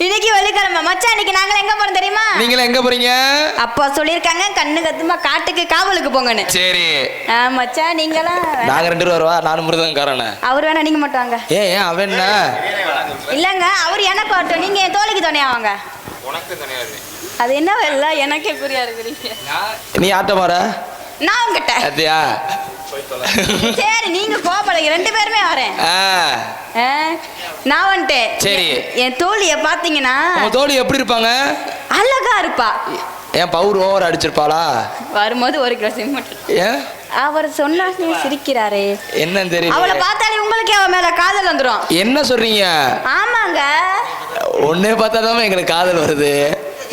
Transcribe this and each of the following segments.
இன்னைக்கு வெள்ளிக்கிழமை. மச்சான் இன்னைக்கு நாங்க எங்க போறோம் தெரியுமா? நீங்களே எங்க போறீங்க? அப்பா சொல்லியிருக்காங்க கண்ணு கத்துமா காட்டுக்கு காவலுக்கு போங்கன்னு. சரி. ஆ, மச்சான் நீங்களாம் நாங்க ரெண்டு பேரும் வருவா நானும் மிருதங்காரன அவர் வேணா நீங்க மட்டும் வாங்க. ஏன் அவன் என்ன? இல்லங்க அவர் எனக்கு ஆட்டும் நீங்க என் தோழிக்கு துணையா வாங்க. அது என்ன இல்ல எனக்கே புரியா இருக்கிறீங்க நீ ஆட்ட மாற நான் உங்ககிட்ட அத்தியா. சரி நீங்க கோபப்படுங்க ரெண்டு பேருமே வரேன். நான் வந்துட்டேன் சரி. என் தோழிய பாத்தீங்கன்னா உங்க தோழி எப்படி இருப்பாங்க? அழகா இருப்பா. ஏன் பவுர் ஓவர் அடிச்சிருப்பாளா? வரும்போது ஒரு கிலோ சிமெண்ட் ஏன்? அவர் சொன்னா சிரிக்கிறாரே. என்னன்னு அவளை தெரியல பார்த்தாலே உங்களுக்கே அவ மேல காதல் வந்துரும். என்ன சொல்றீங்க? ஆமாங்க. ஒன்னே பார்த்தாதான் எங்களுக்கு காதல் வருது.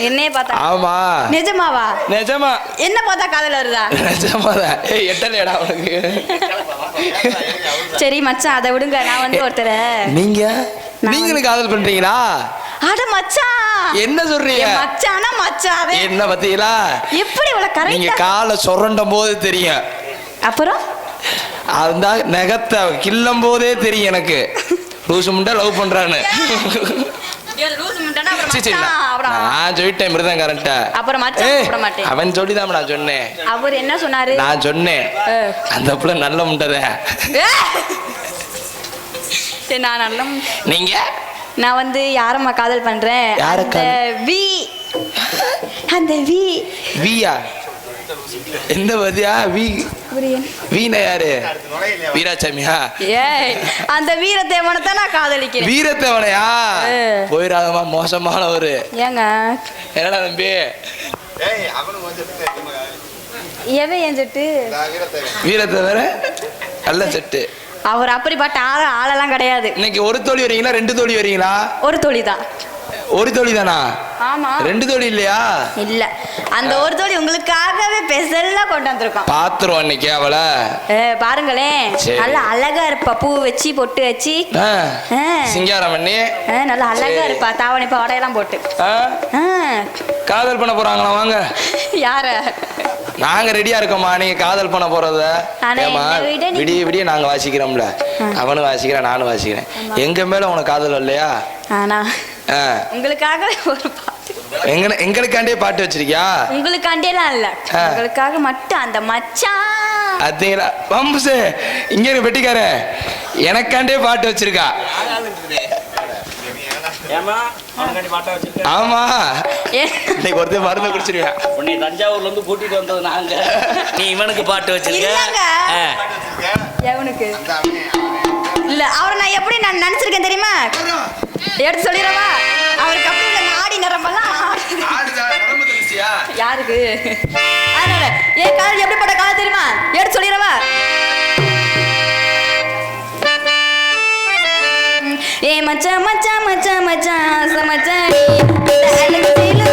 என்னைய பார்த்தா? ஆமா. நிஜமாவா? நிஜமா. என்ன பார்த்தா காதல் வருதா? நிஜமாதான். ஏய் எட்டலையடா உனக்கு. சரி மச்சான் அதை விடுங்க. நான் வந்து ஒருத்தர நீங்க? நீங்களும் காதல் பண்றீங்களா? அட மச்சான்! என்ன சொல்றீங்க? மச்சானா மச்சான் என்ன பத்தீங்களா எப்படி இவ்வளவு நீங்க கரெக்டா காலை சொரண்டும் போது தெரியும். அப்புறம்? அந்த நகத்தை கிள்ளும் போதே தெரியும் எனக்கு. லூசு முண்டா லவ் பண்றான்னு. நான் நான் சொல்லிட்டேன் மிருதங்காரன்ட்ட. அப்புறம் மச்சான். அவன் சொல்லிதான் நான் சொன்னேன். அவர் என்ன சொன்னாரு? நான் சொன்னேன். அந்த புள்ள நல்ல முண்டத! சரி நான் நல்ல நீங்க? நான் வந்து யாரம்மா காதல் பண்றேன்? அந்த? வி. அந்த வி. வியா? எந்த பதியா வி வீண யாரு? வீராசாமியா? ஏய் அந்த வீரத்தேவனத்தை நான் காதலிக்கிறேன். வீரத்தவனையா? ஏ. போயிடாதமா மோசமானவரு. ஏங்க. என்னடா தம்பி? எவன் என் செட்டு? வீரத்தவர? நல்ல செட்டு. அவர் அப்படிப்பட்ட ஆள ஆளெல்லாம் கிடையாது. இன்னைக்கு ஒரு தோழி வரீங்களா ரெண்டு தோழி வரீங்களா? ஒரு தோழி தான். ஒரு தோழி தானா? ஆமா. ரெண்டு தோழி இல்லையா? இல்ல. அந்த ஒரு தோழி உங்களுக்காகவே பெசல்லா கொண்டு வந்திருக்கோம். பாத்துருவோம் இன்னைக்கு அவளை. ஏ, பாருங்களேன். நல்லா அழகா இருப்பா. பூ வச்சு பொட்டு வச்சு. சிங்காரம் பண்ணி. நல்லா அழகா. இருப்பா. தாவணி பாடையெல்லாம் போட்டு. காதல் பண்ண போறாங்களா வாங்க. யார? நாங்க ரெடியா இருக்கோம்மா. நீங்க காதல் பண்ண போறத. நீ- விடிய விடிய நாங்க வாசிக்கிறோம்ல. அவனும் வாசிக்கிறான் நானும் வாசிக்கிறேன். எங்க மேல உனக்கு காதல் இல்லையா ஆனா உங்களுக்காக ஒரு பாட்டு. எங்க எங்களுக்காண்டே பாட்டு வச்சிருக்கியா? உங்களுக்காண்டியெல்லாம் இல்ல. ஆ. உங்களுக்காக மட்டும் அந்த மச்சான் அதேடா பம்புசு இங்க இரு வெட்டிக்கார. எனக்காண்டே பாட்டு வச்சிருக்கா. ஆமா. ஏ, இன்னைக்கு ஒருத்தர் மருந்து குடிச்சிருவேன் உன்னை தஞ்சாவூர்ல இருந்து கூட்டிட்டு வந்தது நாங்க. நீ இவனுக்கு பாட்டு வச்சிருக்க? இல்ல அவரை நான் எப்படி நான் நினைச்சிருக்கேன் தெரியுமா? எடுத்து சொல்லிடவா? அவருக்கு அப்படி இல்ல நாடி நரம்பெல்லாம். யாருக்கு? அதனால ஏன் கால் எப்படிப்பட்ட கால் தெரியுமா? எடுத்து சொல்லிடவா? ஏ மச்சான் மச்சான் மச்சான் சமச்சாடி அழகு சீல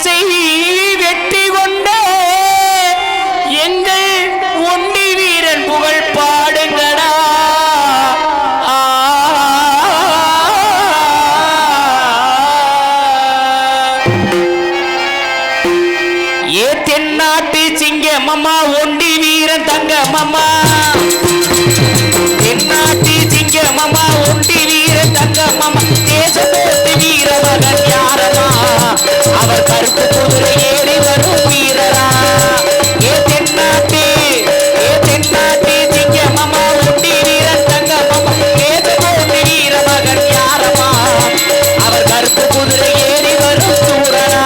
say he அவர் கருப்பு குதிரை ஏறி வரும் வீரரா. ஏ தென்னாட்டி ஏ தென்னாட்டி சிங்கமமா உண்டி வீரன் தங்கமமா. கேசமோ வீர மகன் யாரமா அவர் கருப்பு குதிரை ஏறி வரும் சூரனா.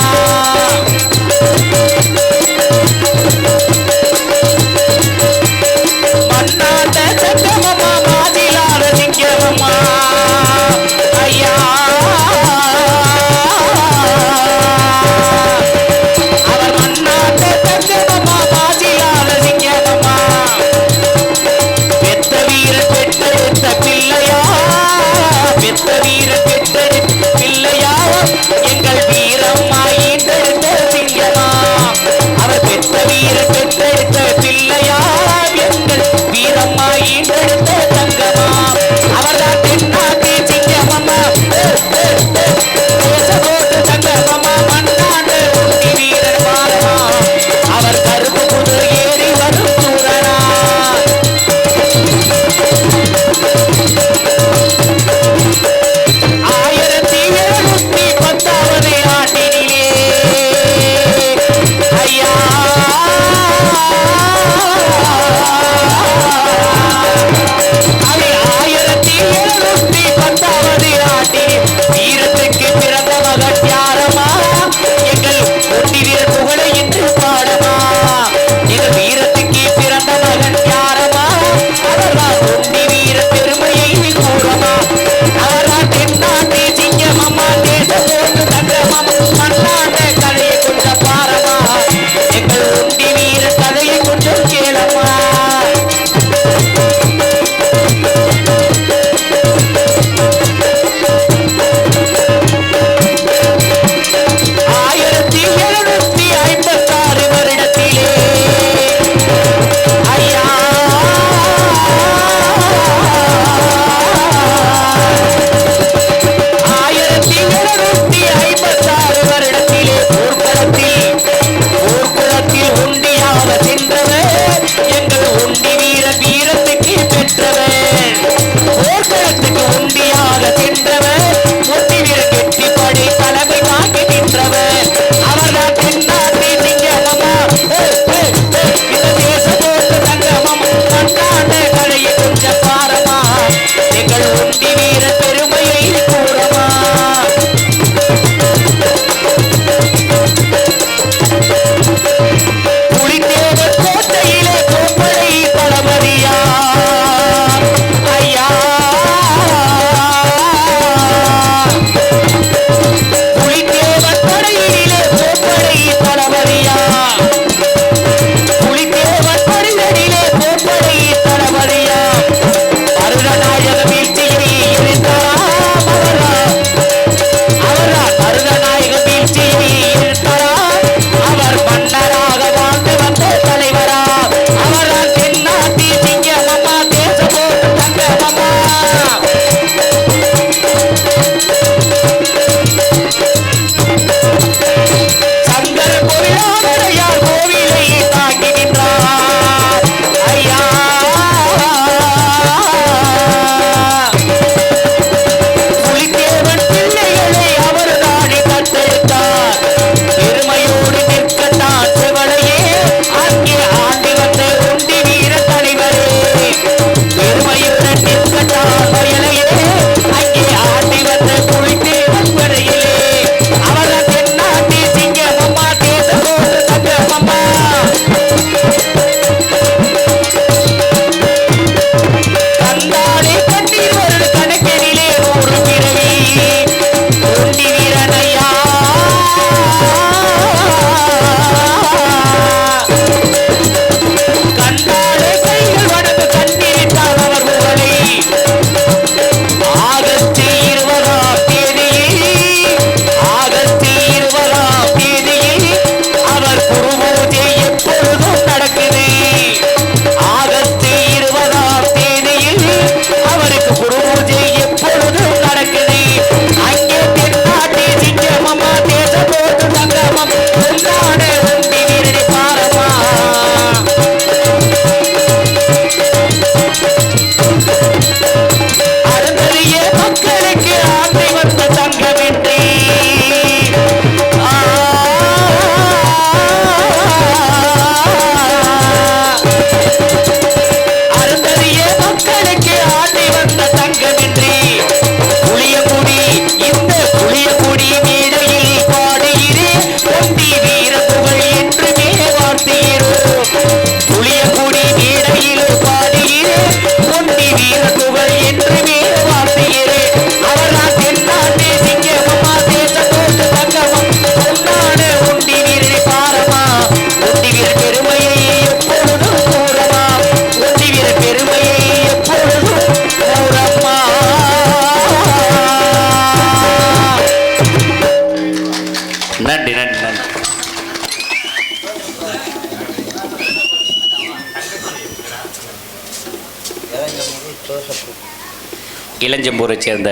இளஞ்சம்பூரைச் சேர்ந்த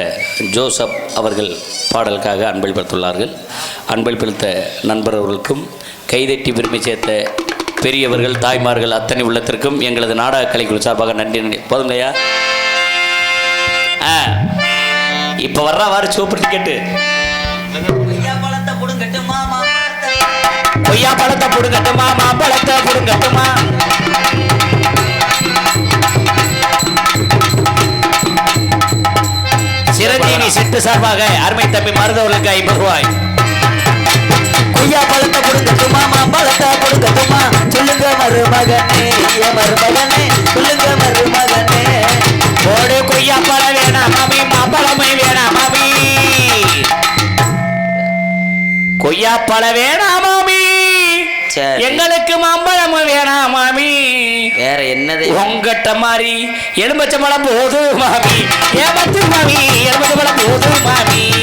ஜோசப் அவர்கள் பாடலுக்காக அன்பளிப்படுத்துள்ளார்கள். அன்பளிப்படுத்த நண்பர் அவர்களுக்கும் கைதட்டி விரும்பி சேர்த்த பெரியவர்கள் தாய்மார்கள் அத்தனை உள்ளத்திற்கும் எங்களது நாடக கலைக்குழு சார்பாக நன்றி நன்றி. போதுங்கய்யா ஆ இப்போ வர்றா வாரு சூப்பர் டிக்கெட்டு கொய்யா பழத்தை புடுங்கட்டுமா மாம்பழத்தை புடுங்கட்டுமா? சிரஞ்சீவி செட்டு சார்பாக அருமை தம்பி மருதவர்களுக்கு ஐம்பது ரூபாய் கொய்யா பழத்தை கொடுக்கட்டுமா மாம்பழத்தை கொடுக்கட்டுமா? சொல்லுங்க மருமகனே மருமகனே சொல்லுங்க மருமகனே. போடு கொய்யா பழம் வேணாம் மாமி மாம்பழமை வேணாம் மாமி. கொய்யா பழம் வேணாம் மாமி. எங்களுக்கு மாம்பழம் வேணாம் மாமி. வேற என்னது? உங்கட்ட மாதிரி எலும்பச்ச பழம் போது மாமி. ஏமாத்து மாமி. எலும்பச்ச பழம் போது மாமி.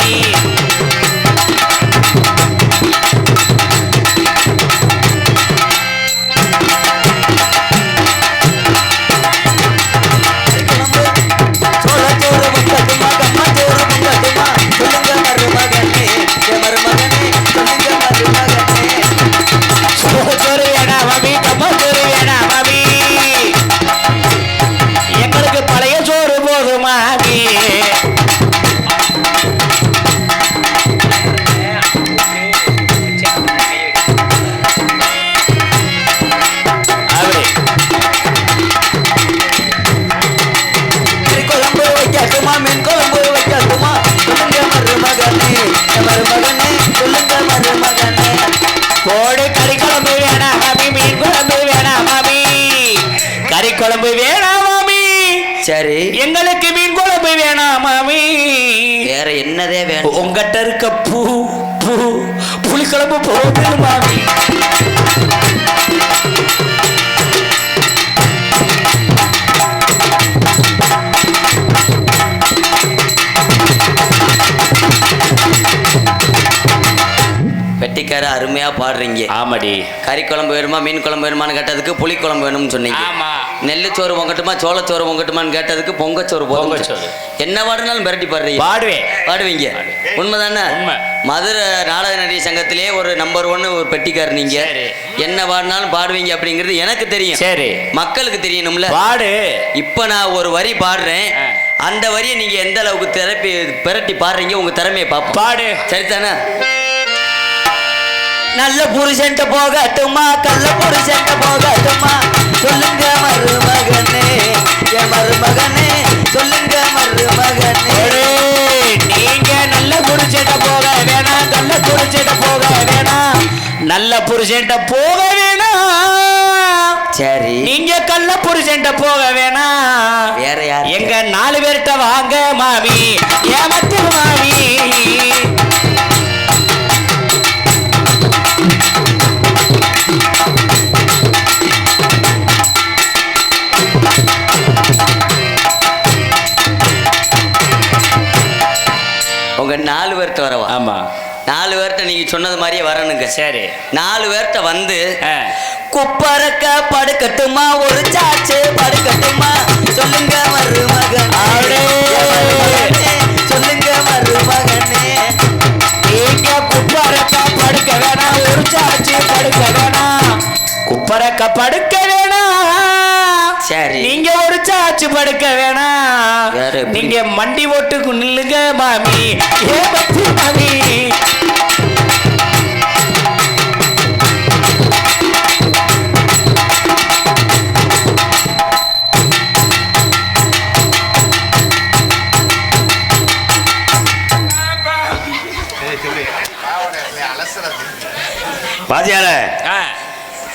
என்னதே வேணும் உங்ககிட்ட இருக்க பூ பூ புளிக்குழம்பு போகுது மாமி வெட்டிக்கார அருமையா பாடுறீங்க. ஆமாடி. கறி குழம்பு வேணுமா மீன் குழம்பு வேணுமான்னு கேட்டதுக்கு புளி குழம்பு வேணும்னு சொன்னீங்க. ஆமா. நெல்லுச்சோறு பொங்கட்டுமா சோளச்சோறு பொங்கட்டுமான்னு கேட்டதுக்கு பொங்கச்சோறு பொங்கச்சோறு. என்ன பாடுனாலும் மிரட்டி பாடுறீங்க. பாடுவேன். பாடுவீங்க. உண்மைதானே? உண்மை. மதுரை நாடக நடிகை சங்கத்திலே ஒரு நம்பர் ஒன்னு ஒரு பெட்டிக்கார் நீங்க. என்ன பாடினாலும் பாடுவீங்க அப்படிங்கிறது எனக்கு தெரியும். சரி. மக்களுக்கு தெரியணும்ல. பாடு. இப்ப நான் ஒரு வரி பாடுறேன். அந்த வரியை நீங்க எந்த அளவுக்கு திரப்பி பிரட்டி பாடுறீங்க உங்க திறமையை பார்ப்போம். பாடு. சரிதானே? நல்ல புருஷன்ட்ட போகட்டுமா கள்ள புருஷன்ட்ட போகட்டுமா சொல்லுங்க மருமகனே என் மருமகனே சொல்லுங்க மருமகனே. நீங்க நல்ல புருஷன்ட்ட போக வேணாம் நல்ல புருஷன்ட்ட போக வேணாம். நல்ல புருஷன்ட்ட போக வேணாம். சரி. நீங்க கள்ள புருஷன்ட்ட போக வேணாம். வேற யார் எங்க நாலு பேர்கிட்ட வாங்க மாமி. ஏமத்து மாமி. நாலு பேர்கிட்ட வரவா? ஆமா. நாலு பேர்கிட்ட நீங்க சொன்னது மாதிரியே வரணுங்க. சரி. நாலு பேர்கிட்ட வந்து. குப்பரக்க படுக்கட்டுமா ஒரு சாச்சு படுக்கட்டுமா? சொல்லுங்க மருமகனே, சொல்லுங்க மருமகனே. நீங்க குப்பரக்கா படுக்க வேணாம் ஒரு சாச்சி படுக்க வேணாம். குப்பரக்கா படுக்க வேணாம். சரி. நீங்க சாச்சு படுக்க வேணாம்? நீங்க மண்டி ஓட்டுக்கு நில்லுங்க மாமி. ஏ பத்து மாமி. பாத்தியார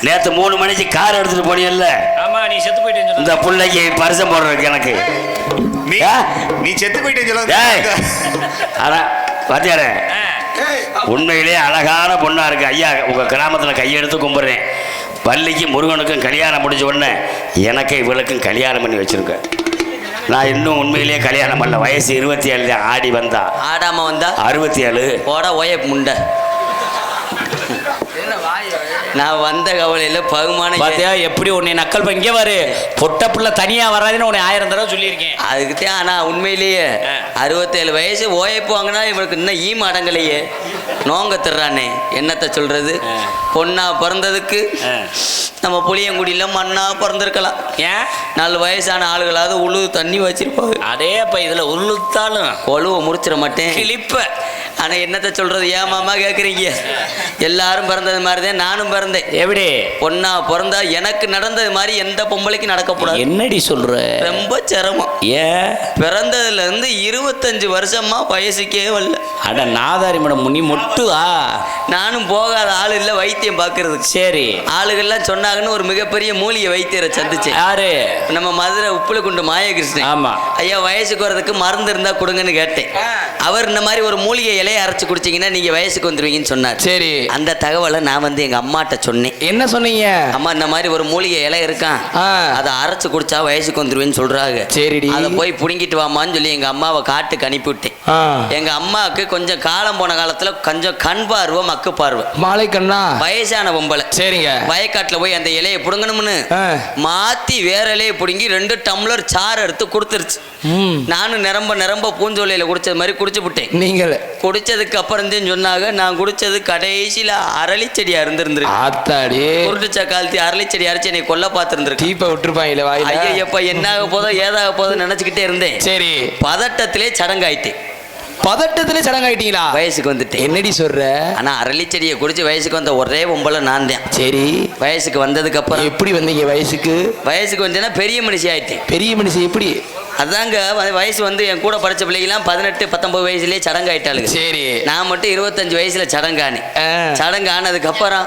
நேத்து மூணு மணிக்கு கார் எடுத்துட்டு போனியல்ல ஆமா நீ செத்து போயிட்டேன்னு இந்த பிள்ளைக்கு பரிசம் போடுறதுக்கு எனக்கு. நீ ஆ? நீ செத்து போயிட்டேன்னு. சொல்ல ஆனா பாத்தியார? உண்மையிலே அழகான பொண்ணா இருக்கு. ஐயா உங்க கிராமத்துல கையெடுத்து கும்பிடுறேன். பள்ளிக்கு முருகனுக்கும் கல்யாணம் முடிஞ்ச உடனே எனக்கு இவளுக்கும் கல்யாணம் பண்ணி வச்சிருக்க நான் இன்னும் உண்மையிலேயே கல்யாணம் பண்ணல. வயசு இருபத்தி ஏழு தான் ஆடி வந்தா. ஆடாம வந்தா? அறுபத்தி ஏழு. போட ஒய முண்டை. நான் வந்த கவலையில பகுமான பாத்தியா எப்படி உன்னை நக்கல் இங்கே வரு பொட்ட பிள்ளை தனியா வராதுன்னு உன்னை ஆயிரம் தடவை சொல்லியிருக்கேன். அதுக்கு தான் ஆனா உண்மையிலேயே. அறுபத்தேழு வயசு ஓயப்பு வாங்கினா இவனுக்கு இன்னும் ஈ அடங்கலையே நோங்க திர்றானே என்னத்த சொல்றது? ஆ. பொண்ணா பிறந்ததுக்கு. நம்ம புளியங்குடியில மண்ணா பிறந்திருக்கலாம். ஏன் நாலு வயசான ஆளுகளாவது உழுது தண்ணி வச்சிருப்பாங்க. அதே அப்ப இதுல உருளுத்தாலும் கொழுவை முடிச்சிட மாட்டேன். கிளிப்ப ஆனா என்னத்த சொல்றது? ஏன் மாமா கேக்குறீங்க? எல்லாரும் பிறந்தது மாதிரி தான் நானும் பிறந்தேன். எப்படி பொண்ணா பிறந்தா எனக்கு நடந்தது மாதிரி எந்த பொம்பளைக்கும் நடக்கக்கூடாது. என்னடி சொல்ற? ரொம்ப சிரமம். ஏன் பிறந்ததுல இருந்து இருபத்தஞ்சு வருஷமா வயசுக்கே வரல. அட நாதாரி மேடம் முனி மொட்டுவா நானும் போகாத ஆள் இல்ல வைத்தியம் பார்க்கறதுக்கு சரி. ஆளுகள்லாம் சொன்னாங்கன்னு ஒரு மிகப்பெரிய மூலிகை வைத்தியரை சந்திச்சேன். யாரு? நம்ம மதுரை உப்புலக்குண்டு மாயகிருஷ்ணன். ஆமா. ஐயா வயசுக்கு வரதுக்கு மருந்து இருந்தா கொடுங்கன்னு கேட்டேன். அவர் இந்த மாதிரி ஒரு மூலிகை இலையை அரைச்சு குடிச்சீங்கன்னா நீங்க வயசுக்கு வந்துருவீங்கன்னு சொன்னார். சரி. அந்த தகவலை நான் வந்து எங்க அம்மாட்ட சொன்னேன். என்ன சொன்னீங்க? அம்மா இந்த மாதிரி ஒரு மூலிகை இலை இருக்கான். அதை அரைச்சு குடிச்சா வயசுக்கு வந்துருவேன்னு சொல்றாங்க. சரிடி. அதை போய் புடுங்கிட்டு வாமான்னு சொல்லி எங்க அம்மாவை காட்டுக்கு அனுப்பி விட்டேன் ஆ. எங்க அம்மாவுக்கு கொஞ்சம் காலம் போன காலத்துல கொஞ்சம் கண் பார்வை மக்கு பார்வை. மாலை கண்ணா? வயசான பொம்பளை. சரிங்க. வயக்காட்டுல போய் அந்த இலையை புடுங்கணும்னு. மாத்தி வேற இலையை புடுங்கி ரெண்டு டம்ளர் சாறு எடுத்து கொடுத்துருச்சு. நானும் நிரம்ப நிரம்ப பூஞ்சோலையில குடிச்சது மாதிரி குடிச்சு விட்டேன். நீங்கள். குடிச்சதுக்கு அப்புறம் தான் சொன்னாங்க நான் குடிச்சது கடைசியில அரளி செடியா இருந்திருந்திருக்கு. ஆத்தாடி. குருட்டுச்சா காலத்தி அரளி செடி அரைச்சு என்னை கொல்ல பார்த்துருந்துருக்கு. டீப்பை விட்டுருப்பாங்களே வாயில? ஐயப்பா என்னாக போதோ ஏதாக போதோ நினைச்சுக்கிட்டே இருந்தேன். சரி. பதட்டத்திலே சடங்காயிட்டேன். பதட்டத்துல சடங்காயிட்டீங்களா வயசுக்கு வந்துட்டேன். என்னடி சொல்ற? ஆனா அரளி செடியை குடிச்சு வயசுக்கு வந்த ஒரே பொம்பளை நான் தான் சரி. வயசுக்கு வந்ததுக்கு அப்புறம் எப்படி வந்தீங்க வயசுக்கு? வயசுக்கு வந்தேன்னா பெரிய மனுஷி ஆயிட்டேன். பெரிய மனுஷன் எப்படி? அதாங்க வயசு வந்து என் கூட படிச்ச பிள்ளைங்களாம் பதினெட்டு பத்தொன்பது வயசுலயே சடங்காயிட்டாளுங்க. சரி. நான் மட்டும் இருபத்தஞ்சு வயசுல சடங்கானே. சடங்கு ஆனதுக்கு அப்புறம்.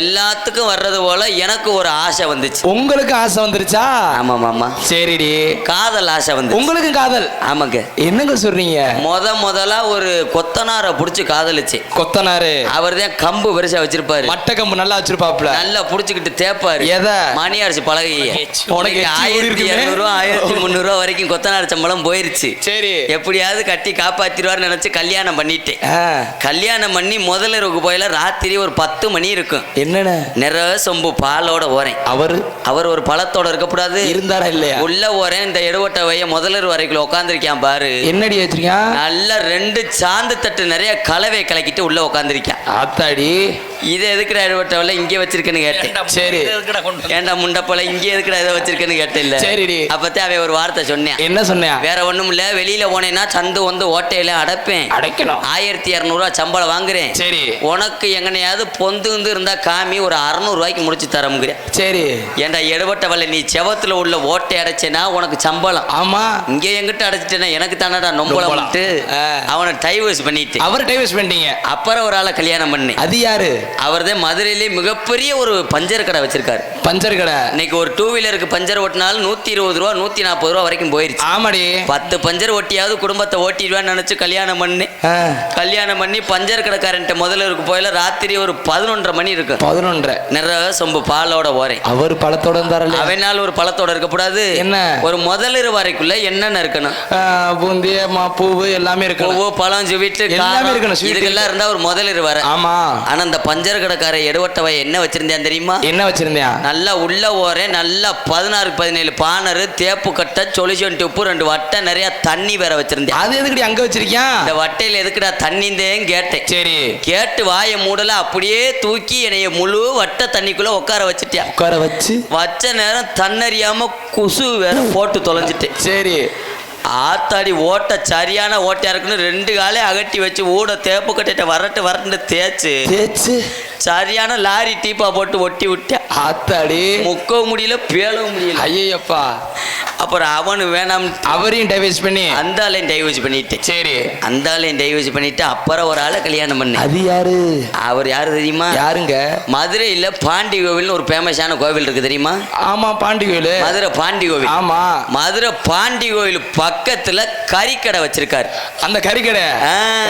எல்லாத்துக்கும் வர்றது போல எனக்கு ஒரு ஆசை வந்துச்சு. உங்களுக்கு ஆசை வந்துருச்சா? ஆமா மாமா சரிடி. காதல் ஆசை வந்து உங்களுக்கு காதல்? ஆமாங்க. என்னங்க சொல்றீங்க? முத முதலா ஒரு கொத்தனாரை புடிச்சு காதலிச்சு. கொத்தனாரு. அவர் தான் கம்பு பெருசா வச்சிருப்பாரு. மட்டை கம்பு நல்லா வச்சிருப்பாப்ல நல்லா புடிச்சுக்கிட்டு தேப்பாரு. எதை? மணி அரிசி பழகைய உனக்கு ஆயிரத்தி? இரநூறுவா ஆயிரத்தி முந்நூறுவா வரைக்கும் கொத்தனார் சம்பளம் போயிருச்சு. சரி. எப்படியாவது கட்டி காப்பாத்திடுவார்னு நினைச்சு கல்யாணம் பண்ணிட்டேன். கல்யாணம் பண்ணி முதலிரவுக்கு போயில ராத்திரி ஒரு பத்து மணி இருக்கும். என்னண்ணே நிற சொம்பு பாலோட ஓரேன். அவரு? அவர் ஒரு பழத்தோட இருக்கக்கூடாது இருந்தாரா இல்லையா? உள்ள ஓரேன் இந்த எடுவட்ட வைய முதலர் வரைக்குள்ள உட்காந்துருக்கான் பாரு. என்னடி வச்சிருக்கான் நல்ல ரெண்டு சாந்து தட்டு நிறைய கலவை கலக்கிட்டு உள்ள உட்காந்துருக்கான் ஆத்தாடி. இதை எதுக்குடா எடுவட்டவல இங்கே வச்சிருக்கேன்னு கேட்டேன். சரி. ஏன்டா முண்டப்பல இங்கே எதுக்குடா இதை வச்சிருக்கேன்னு கேட்டேன் இல்ல சரிடி. அப்பத்தான் அவன் ஒரு வார்த்தை சொன்னேன். என்ன சொன்ன? வேற ஒண்ணும் இல்ல. வெளியில போனேன்னா சந்து வந்து ஓட்டையில அடைப்பேன். அடைக்கணும். ஆயிரத்தி இரநூறுவா சம்பளம் வாங்குறேன். சரி. உனக்கு எங்கனையாவது பொந்து இருந்தா காமி ஒரு அறுநூறுவாய்க்கு முடிச்சு தரமுங்கிறேன். சரி. ஏன்டா எடுபட்டவல்ல நீ செவத்துல உள்ள ஓட்டை அடைச்சேனா உனக்கு சம்பளம். ஆமா. இங்கே எங்கிட்ட அடைச்சிட்டேனா எனக்கு தானடா நொம்பளம். அவனை டைவர்ஸ் பண்ணிட்டு அவர் டைவர்ஸ் பண்ணிட்டீங்க. அப்புறம் ஒரு ஆளை கல்யாணம் பண்ணேன். அது யாரு? அவர் தான் மதுரையிலே மிகப்பெரிய ஒரு பஞ்சர் கடை வச்சிருக்காரு. பஞ்சர் கடை. இன்னைக்கு ஒரு டூ வீலருக்கு பஞ்சர் ஓட்டினாலும் நூத்தி இருபது ரூபா நூத்தி நாற்பது ரூபா வரைக்கும் போயிருச்சு. ஆமாடி. பத்து பஞ்சர் ஓட்டியாவது குடும்பத்தை ஓட்டிடுவான்னு நினைச்சு கல்யாணம் பண்ணேன் ஆ, கல்யாணம் பண்ணி பஞ்சர் கடைக்காரன்ட்ட முதல்ல இருக்கு போயில ராத்திரி ஒரு பதினொன்றரை மணி இருக்கும். பதினொன்றரை. நிறைய சொம்பு பாலோட ஓரேன் அவர் பழத்தோட இருந்தாரல்ல அவனால் ஒரு பழத்தோட இருக்கக்கூடாது என்ன? ஒரு முதலிரு வரைக்குள்ள என்னென்ன இருக்கணும்? பூந்தி பூவு எல்லாமே இருக்கு பூவு பழம் ஸ்வீட்டு எல்லாமே இருக்கணும், இதுக்கெல்லாம் இருந்தா ஒரு முதலிரு வர. ஆமா. ஆனா அந்த பஞ்சர் கடைக்கார எடுவட்டவை என்ன வச்சிருந்தேன் தெரியுமா? என்ன வச்சிருந்தியா நல்லா உள்ள ஓரே நல்லா பதினாறு பதினேழு பானரு தேப்பு கட்டை சொலிஷன் டிப்பு ரெண்டு வட்டை நிறைய தண்ணி வேற வச்சிருந்தேன். அது எதுக்கடி அங்க வச்சிருக்கியான் இந்த வட்டையில எதுக்குடா தண்ணிந்தேன்னு கேட்டேன். சரி. கேட்டு வாயை மூடல அப்படியே தூக்கி என்னைய முழு வட்டை தண்ணிக்குள்ள உட்கார வச்சுட்டேன். உட்கார வச்சு? வச்ச நேரம் தன்னறியாம குசு வேற போட்டு தொலைஞ்சிட்டேன். சரி. ஆத்தாடி ஓட்ட சரியான ஓட்டையா இருக்குன்னு ரெண்டு காலே அகட்டி வச்சு ஊட தேப்பு கட்டிட்ட வரட்டு வரட்டு தேய்ச்சு. தேச்சு சரியான லாரி டீப்பா போட்டு ஒட்டி விட்டேன். ஆத்தாடி. முக்கவும் முடியல பேளவும் முடியல. ஐயப்பா அப்புறம் அவனு வேணாம். அவரையும் டைவர்ஸ் பண்ணி. அந்த ஆளையும் டைவர்ஸ் பண்ணிட்டேன் சரி. அந்த ஆளையும் டைவர்ஸ் பண்ணிட்டு அப்புறம் ஒரு ஆளை கல்யாணம் பண்ணேன். அது யாரு? அவர் யாரு தெரியுமா? யாருங்க? மதுரையில் பாண்டி கோவில்னு ஒரு ஃபேமஸான கோவில் இருக்கு தெரியுமா? ஆமா பாண்டி கோயிலு மதுரை பாண்டி கோவில். ஆமா. மதுரை பாண்டி கோவில் பக்கத்துல கறிக்கடை வச்சிருக்காரு. அந்த கறிக்கடை?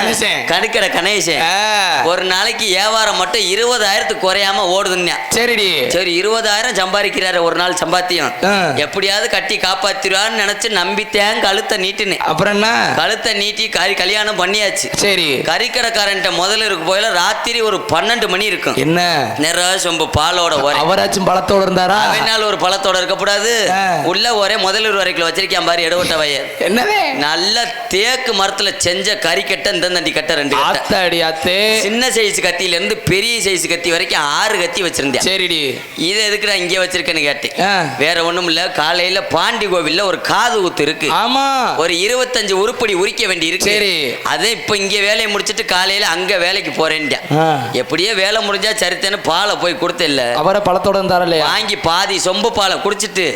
கணேசன். கறிக்கடை கணேசன். ஒரு நாளைக்கு வியாபாரம் மட்டும் இருபதாயிரத்துக்கு குறையாம ஓடுதுன்னா சரிடி. சரி இருபதாயிரம் சம்பாதிக்கிறாரு ஒரு நாள் சம்பாத்தியம். எப்படியாவது கட்டி காப்பாத்தி காப்பாத்திருவான்னு நினைச்சு நம்பித்தேன் கழுத்தை நீட்டினேன். அப்புறம் என்ன? கழுத்தை நீட்டி கறி கல்யாணம் பண்ணியாச்சு. சரி. கறிக்கடைக்காரன்ட்ட முதல்ல இருக்கு போயில ராத்திரி ஒரு பன்னெண்டு மணி இருக்கும். என்ன? நிறைய சொம்பு பாலோட ஒரே. அவராச்சும் பழத்தோட இருந்தாரா? அவனால் ஒரு பழத்தோட இருக்கக்கூடாது. உள்ள ஒரே முதலூர் வரைக்கும் வச்சிருக்கான் பாரு எடுவட்ட வயல் என்னதே? நல்ல தேக்கு மரத்துல செஞ்ச கறி கட்டை இந்த தண்டி கட்டை ரெண்டு சின்ன சைஸ் கத்தியில இருந்து பெரிய சைஸ் கத்தி வரைக்கும் ஆறு கத்தி வச்சிருந்தேன். சரிடி. இது எதுக்கு நான் இங்கே வச்சிருக்கேன்னு கேட்டேன். வேற ஒண்ணும் இல்ல காலையில பாண்டி கோவில்ல ஒரு காது ஊத்து இருக்கு. ஆமா. ஒரு இருபத்தஞ்சு உருப்படி உரிக்க வேண்டி இருக்கு. சரி. அதே இப்ப இங்க வேலையை முடிச்சிட்டு காலையில அங்க வேலைக்கு போறேன்டா ஆ. எப்படியோ வேலை முடிஞ்சா சரித்தேன்னு பாலை போய் கொடுத்த இல்ல. அவரை பழத்தோட இருந்தாரா இல்லையா? வாங்கி பாதி சொம்பு பாலை குடிச்சிட்டு.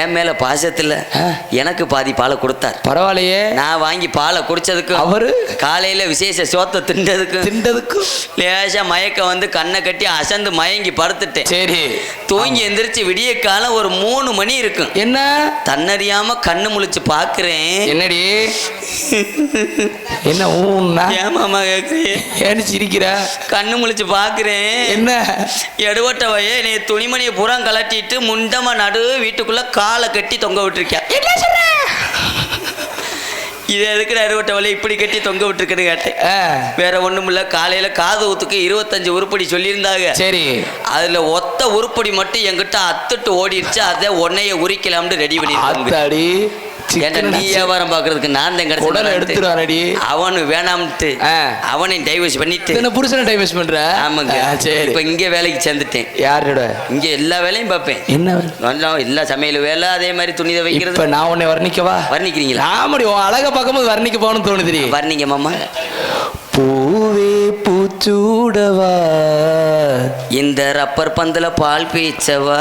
என் மேல பாசத்துல. எனக்கு பாதி பாலை கொடுத்தார். பரவாயில்லையே. நான் வாங்கி பாலை குடிச்சதுக்கு அவரு? காலையில விசேஷ சோத்தை திண்டதுக்கு திண்டதுக்கு லேசா மயக்கம் வந்து கண்ணை கட்டி அசந்து மயங்கி படுத்துட்டேன். சரி. தூங்கி எந்திரிச்சு விடிய காலம் ஒரு மூணு மணி இருக்கும் என்ன? தன்னறியாம கண்ணு முழிச்சு பாக்குறேன். என்னடி? என்ன ஊன்னா? ஏமாமா கேக்குறியே ஏன்னு சிரிக்கிற? கண்ணு முழிச்சு பாக்குறேன். என்ன? எடுவட்ட வய நீ துணிமணியை பூரா கலட்டிட்டு முண்டமா நடு வீட்டுக்குள்ள காலை கட்டி தொங்க என்ன சொல்ற? இது எதுக்கு எடுவட்ட வலையை இப்படி கட்டி தொங்க விட்டுருக்கேன்னு கேட்டேன். வேற ஒண்ணும் இல்ல காலையில காது ஊத்துக்கு இருபத்தஞ்சு உருப்படி சொல்லியிருந்தாங்க. சரி. அதுல ஒத்த உருப்படி மட்டும் என்கிட்ட அத்துட்டு ஓடிடுச்சு அதை உன்னைய உரிக்கலாம்னு ரெடி பண்ணிருக்காங்க ஏன்டா நீ வியாபாரம் பாக்குறதுக்கு நான் தான் குடலை எடுத்துருவானடி அவனு வேணாம்ட்டு. ஆ. அவனையும் டைவர்ஸ் பண்ணிட்டு. என்ன புருஷனை டைவர்ஸ் பண்ற? ஆமாங்க. சரி. இப்ப இங்க வேலைக்கு சேர்ந்துட்டேன். யாரோட? இங்க எல்லா வேலையும் பார்ப்பேன். என்ன நல்லா எல்லா சமையல் வேலை அதே மாதிரி துணி இப்ப வைக்கிறது நான் உன்னை வர்ணிக்கவா? வர்ணிக்கிறீங்களா? ஆமாடி உன் அழக பார்க்கும்போது வர்ணிக்க போகணும்னு தோணுதுடி. வர்ணிங்க மாமா. பூவே பூச்சூடவா. இந்த ரப்பர் பந்தல பால் பீச்சவா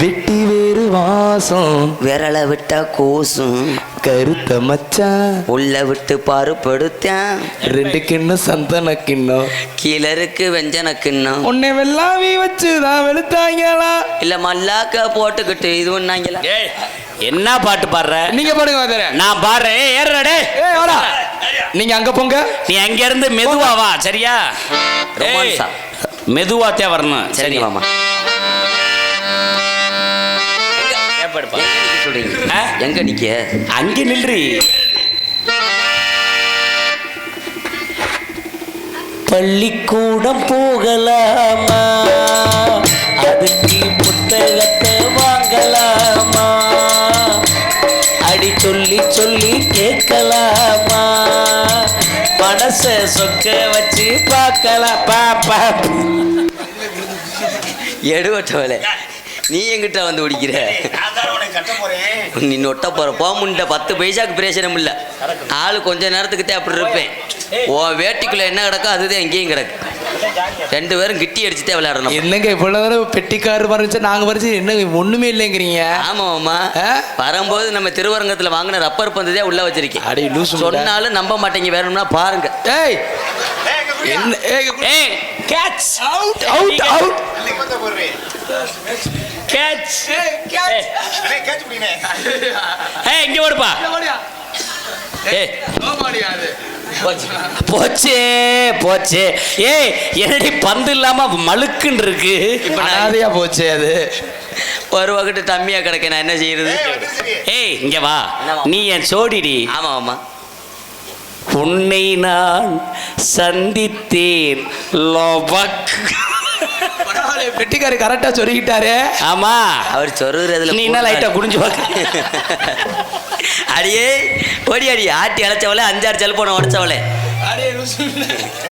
வெட்டி வேறு வாசம். விரலை விட்டா கூசும். கருத்த மச்சான் உள்ள விட்டு பாரு படுத்தேன். ரெண்டு கிண்ணம் சந்தன கிண்ணம். கீழருக்கு வெஞ்சனக்குன்னும் உன்னை வெள்ளாவி வச்சுதான் வெளுத்தாங்களா இல்ல மல்லாக்க போட்டுக்கிட்டு இது பண்ணாங்களா ஏய் என்ன பாட்டு பாடுற? நீங்க பாடுங்க. நான் பாடுறேன். ஏறுடா நீங்க அங்க போங்க. நீ அங்க இருந்து மெதுவா வா சரியா? ஏய், மெதுவாத்தே வரணும் மாமா சொல்றீங்க? ஆ? எங்க நிக்க அங்க நில்றி. பள்ளிக்கூடம் போகலாமா? அதுக்கு புத்தகத்தை வாங்கலாமா? அடி சொல்லி சொல்லி கேட்கலாமா? மனச சொக்க வச்சு பார்க்கலாம். பாப்பா எடுவட்டவளே நீ எங்கிட்ட வந்து குடிக்கிற? நீ நொட்ட போற. போமுண்ட பத்து பைசாக்கு பிரயோஜனம் இல்ல. ஆளு கொஞ்ச நேரத்துக்கு தான் அப்படி இருப்பேன். உன் வேட்டிக்குள்ள என்ன கிடக்கோ அதுதான் எங்கேயும் கிடக்கு. ரெண்டு பேரும் கிட்டி அடிச்சுட்டே விளையாடணும். என்னங்க இவ்வளவு நேரம் பெட்டிக்காரு பறிச்சு நாங்க பறிச்சு என்ன ஒண்ணுமே இல்லைங்கிறீங்க? ஆமா மாமா ஆ? வரும்போது நம்ம திருவரங்கத்துல வாங்கின ரப்பர் பந்ததே உள்ள வச்சிருக்கேன். அடி லூசு. சொன்னாலும் நம்ப மாட்டீங்க வேணும்னா பாருங்க. ஏய்! என்ன ஏய் catch out out out catch catch பிடினே ஏய் இங்க வருப்பா ஏய். போச்சு. போச்சே. போச்சே ஏய் என்னடி பந்து இல்லாம மழுக்குன்னு இருக்கு? அனாதையா போச்சு அது. ஒரு வகுட்டு டம்மியா கிடக்க நான் என்ன செய்யறது? ஏய் இங்க வா? நீ என் சோடிடி. ஆமா ஆமா. உன்னை நான் சந்தித்தேன் லோபக். பெட்டிக்காரு கரெக்டா சொல்லிக்கிட்டாரு. ஆமா. அவர் சொல்றதுல நீ என்ன லைட்டா குடிஞ்சு பார்க்க அடியே ஓடி அடி. ஆட்டி அழைச்சவளே அஞ்சாறு செல்போனை உடைச்சவளே.